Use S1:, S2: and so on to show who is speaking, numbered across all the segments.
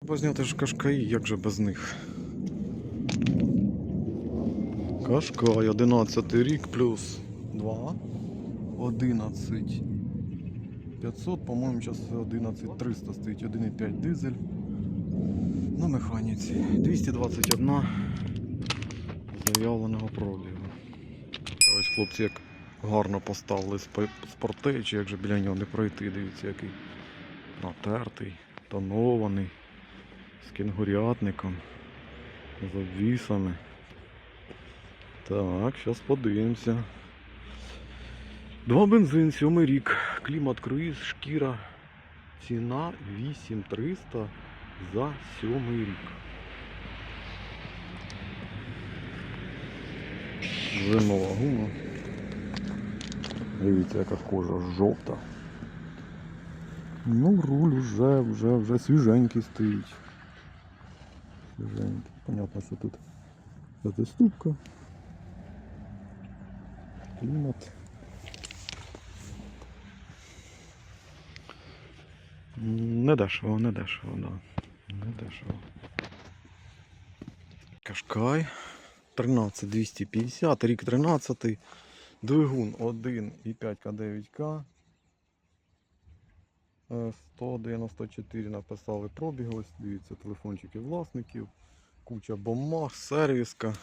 S1: Треба зняти ж кашкаї, як же без них. Кашкай, 11 рік плюс 2. 11. 500, по-моєму, зараз 11 300 стоїть, 1,5 дизель. На механіці. 221 заявленого пробігу. Ось хлопці як гарно поставили чи як же біля нього не пройти, дивіться, який натертий, тонований, з кінгурятником, з обвісами. Так, зараз подивимося. Два бензин, сьомий рік, клімат круїз, шкіра, ціна 8300 за сьомий рік. Зимова гума. Дивіться, яка кожа жовта. Ну, руль вже, вже, вже свіженький стоїть. Свіженький. Понятно, що тут п'ятиступка. Клімат. Не дешево, не дешево, да. Не дешево. Кашкай. 13250, рік 13. Двигун 1,5 К9К. Е, 194 написали пробіг, ось дивіться, телефончики власників, куча бумаг, сервіска.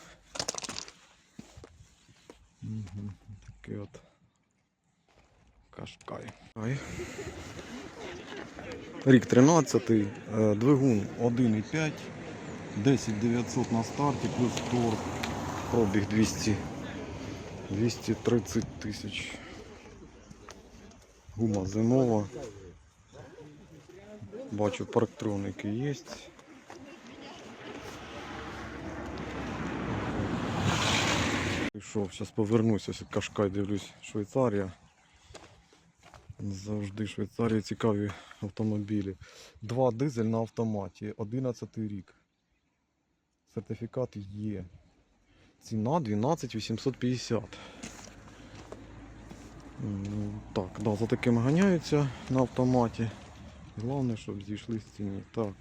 S1: Угу, такий от кашкай. Ай. Рік 13, е, двигун 1,5, 10900 на старті, плюс торг, пробіг 200, 230 тисяч. Гума зимова. Бачу, парктроники є. Пішов, зараз повернуся, ось Кашкай дивлюсь, Швейцарія. Завжди Швейцарія цікаві автомобілі. Два дизель на автоматі, 11 рік. Сертифікат є. Ціна 12 850. М, Так, да, за таким ганяються на автоматі. Головне, щоб зійшли ціні. Так,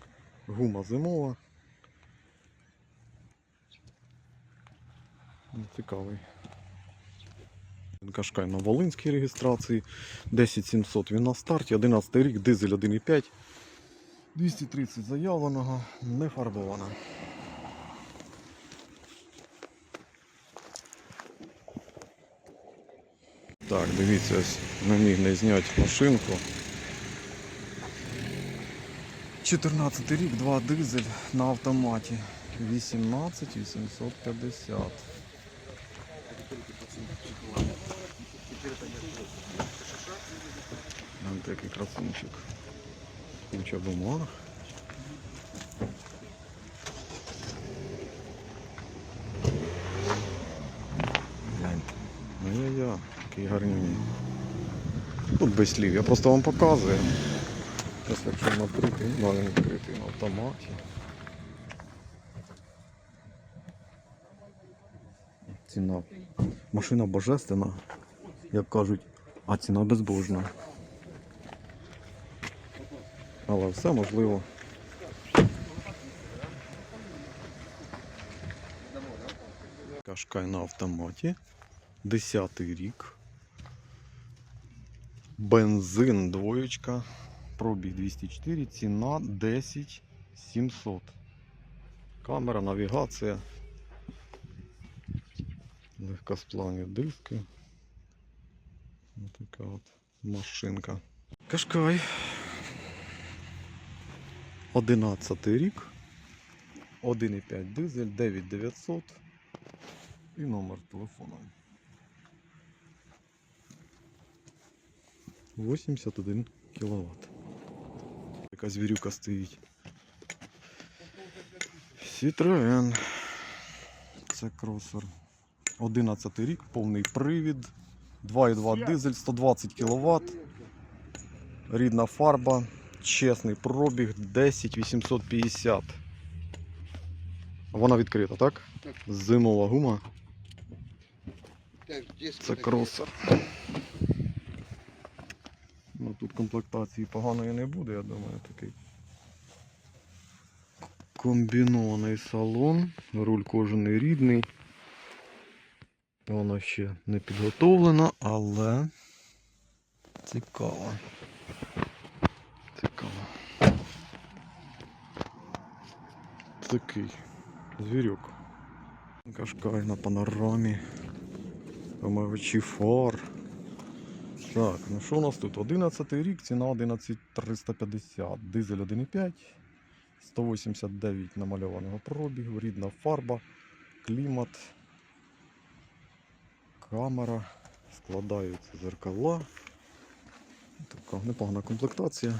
S1: гума зимова. Ну, Цікавий. Кашкай на Волинській реєстрації. 10700 він на старті, 11 рік, дизель 1,5. 230 заявленого, не фарбована. Так, дивіться, ось не міг не зняти машинку. 14 рік, 2 дизель на автоматі. 18 850. Там такий красунчик. Куча бумаг. Гляньте. Ай-яй-яй, який гарний. Тут без слів, я просто вам показую. Зараз якщо він відкритий, ну він на автоматі. Ціна. Машина божественна, як кажуть, а ціна безбожна. Але все можливо. Кашкай на автоматі. 10 рік. Бензин двоєчка. Пробіг 204, ціна 10 700. Камера, навігація. Легкосплавні диски. Ось така от машинка. Кашкай. 11 рік. 1,5 дизель, 9900 і номер телефону. 81 кВт. Яка звірюка стоїть. Citroen. Це кросер. 11 рік, повний привід. 2,2 дизель, 120 кВт. Рідна фарба. Чесний пробіг 10 850. Вона відкрита, так? Зимова гума. Це кросер. Тут комплектації поганої не буде, я думаю, такий комбінований салон, руль кожаний рідний. Воно ще не підготовлено, але цікаво. Цікаво. Такий звірюк. Кашкай на панорамі. Омивачі фар. Так, ну що у нас тут? 11 рік, ціна 11350. Дизель 1,5. 189 намальованого пробігу, рідна фарба, клімат, камера, складаються зеркала. Така непогана комплектація.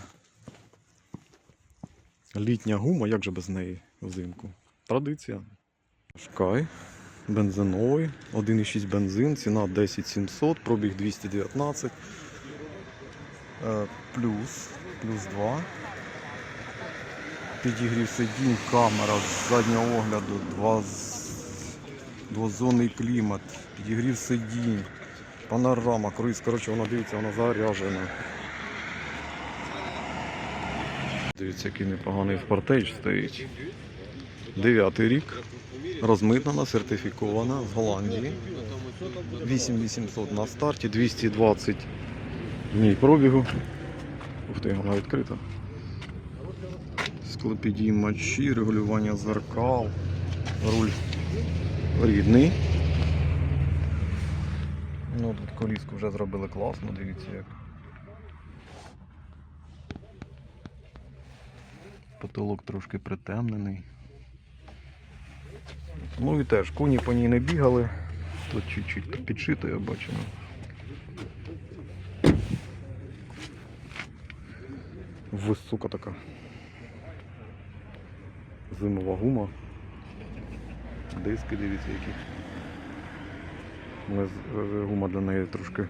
S1: Літня гума, як же без неї взимку? Традиція. Шкай, бензиновий, 1,6 бензин, ціна 10700, пробіг 219. Е, Плюс, плюс 2. Підігрів сидінь, камера з заднього огляду, двозонний клімат, підігрів сидінь, панорама, круїз, коротше, вона дивиться, вона заряжена. Дивіться, який непоганий спортейдж стоїть. Дев'ятий рік. Розмитнена, сертифікована з Голландії. 8800 на старті, 220 днів пробігу. Ух ти, вона відкрита. Склопідіймачі, регулювання зеркал, руль рідний. Ну тут коліску вже зробили класно, дивіться як. Потолок трошки притемнений. Ну і теж коні по ній не бігали. Тут чуть-чуть підшито, я. Висока така. Зимова гума. Диски, дивіться які. Але Гума для неї трошки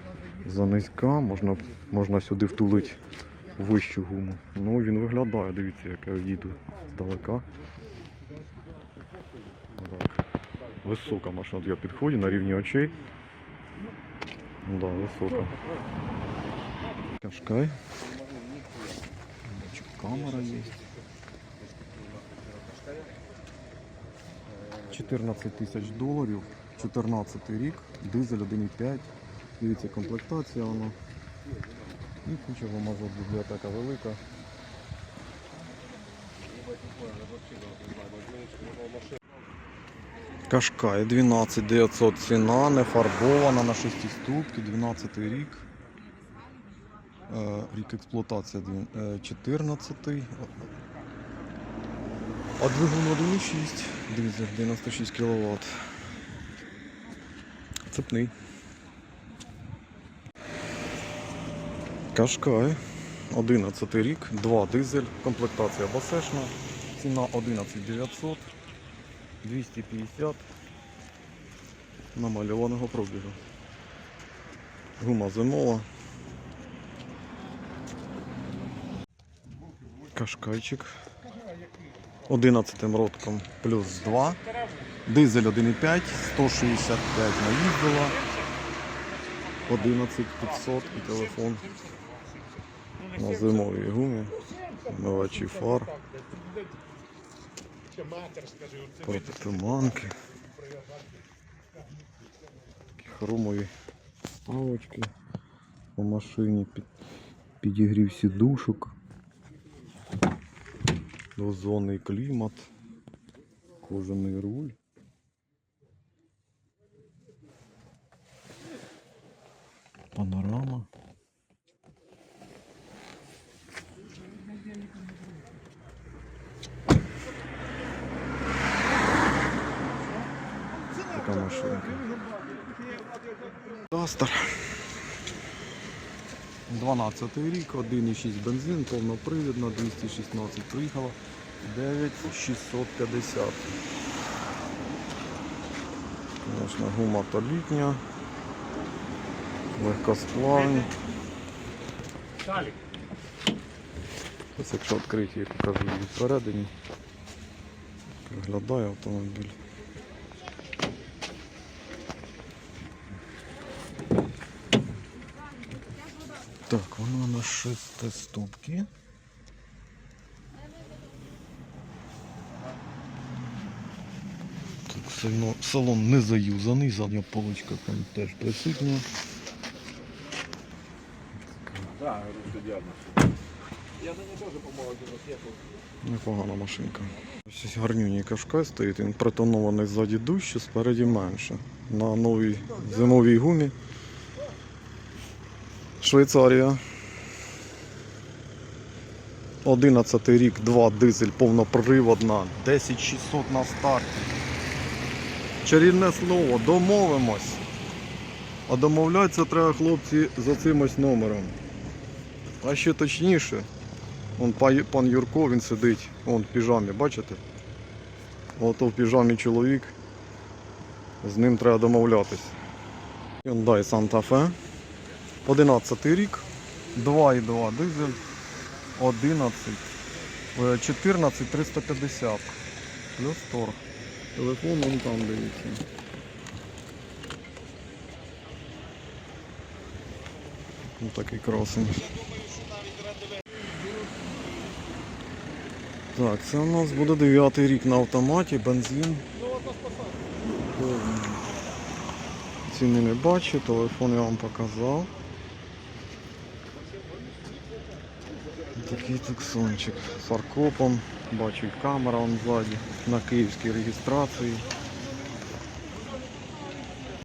S1: занизька, можна, можна сюди втулити вищу гуму. Ну він виглядає, дивіться, як я їду здалека. Висока машина, я підходжу на рівні очей. Да, висока. Кашкай. Камера є. 14 тисяч доларів, 14 рік, дизель 1,5. Дивіться, комплектація вона. І куча вимазок, бібліотека велика. Кашкай 12 900 ціна, не фарбована на 6 ступки, 12 рік. Е, Рік експлуатація е, 14. А двигун 1,6, дизель 96 кВт. Цепний. Кашкай 11 рік, 2 дизель, комплектація басешна, ціна 11 900, 250 намальованого пробігу. Гума зимова. Кашкайчик. 11 ротком плюс 2. Дизель 1,5, 165 наїздила. 11 500 і телефон на зимовій гумі. Мивачі фар. Протитуманки. Такі хромові ставочки по машині. Під, підігрів сідушок. Двозонний клімат. Кожаний руль. Панорама. Така машинка. Дастер. 12 рік, 1,6 бензин, повнопривідна, 216 приїхала, 9650. Звісно, гума то літня, легкосплавні. Ось якщо відкрити, я покажу її всередині. Виглядає автомобіль. Так, вона на шестиступки. Сильно- Салон не заюзаний, задня полочка там теж присутня.
S2: Я за тоже помолодил, съехал.
S1: Непогана машинка. Ось гарнюній кашкай стоїть, він притонований ззаді дужче, спереді менше. На новій зимовій гумі. Швейцарія. 11 рік, 2 дизель, повноприводна, 10600 на старті. Чарівне слово, домовимось. А домовлятися треба, хлопці, за цим ось номером. А ще точніше, па- пан Юрко, він сидить, вон в піжамі, бачите? Ото в піжамі чоловік. З ним треба домовлятись. Hyundai Santa Fe. 11 рік. 2,2 дизель. 11. е, 14 350. Плюс торг. Телефон вон там дивіться. Ось такий красень. Так, це у нас буде 9 рік на автоматі, бензин. Ціни не бачу, телефон я вам показав. Такий таксончик з фаркопом, бачу камера он ззаді, на київській реєстрації.